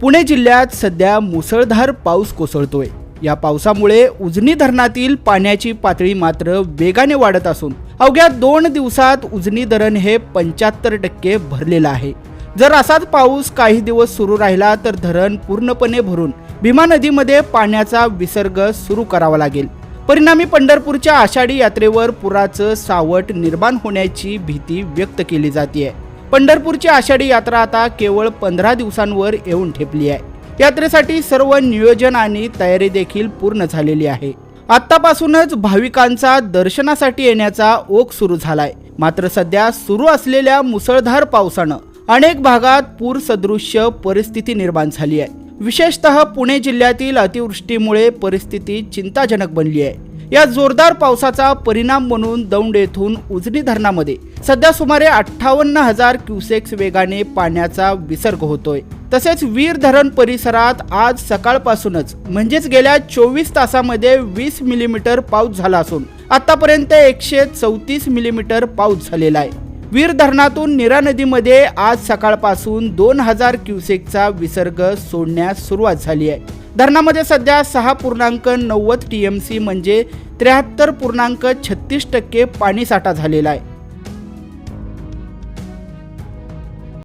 पुणे जिल्ह्यात सध्या मुसळधार पाऊस कोसळतोय. या पावसामुळे उजनी धरणातील पाण्याची पातळी मात्र वेगाने वाढत असून अवघ्या दोन दिवसात उजनी धरण हे पंच्याहत्तर टक्के भरलेलं आहे. जर असाच पाऊस काही दिवस सुरू राहिला तर धरण पूर्णपणे भरून भीमा नदीमध्ये पाण्याचा विसर्ग सुरू करावा लागेल. परिणामी पंढरपूरच्या आषाढी यात्रेवर पुराचं सावट निर्माण होण्याची भीती व्यक्त केली जाते पंढरपूरची आषाढी यात्रा आता केवळ पंधरा दिवसांवर येऊन ठेपली आहे. यात्रेसाठी सर्व नियोजन आणि तयारी देखील पूर्ण झालेली आहे. आतापासूनच भाविकांचा दर्शनासाठी येण्याचा ओघ सुरू झालाय. मात्र सध्या सुरू असलेल्या मुसळधार पावसानं अनेक भागात पूर सदृश्य परिस्थिती निर्माण झाली आहे. विशेषतः पुणे जिल्ह्यातील अतिवृष्टीमुळे परिस्थिती चिंताजनक बनली आहे. या जोरदार पावसाचा परिणाम म्हणून दौंड येथून उजनी धरणामध्ये सध्या सुमारे अठ्ठावन्न हजार क्युसेक्स वेगाने पाण्याचा विसर्ग होतोय. तसेच वीर धरण परिसरात आज सकाळपासूनच म्हणजेच गेल्या चोवीस तासामध्ये वीस मिलीमीटर पाऊस झाला असून आतापर्यंत एकशे चौतीस मिलीमीटर पाऊस झालेला आहे. वीर धरणातून नीरा नदीमध्ये आज सकाळपासून दोन हजार क्युसेकचा विसर्ग सोडण्यास सुरुवात झाली आहे. धरणामध्ये सध्या सहा पूर्णांक नव्वद टी एम सी म्हणजे त्र्याहत्तर पूर्णांक छत्तीस टक्के पाणीसाठा झालेला आहे.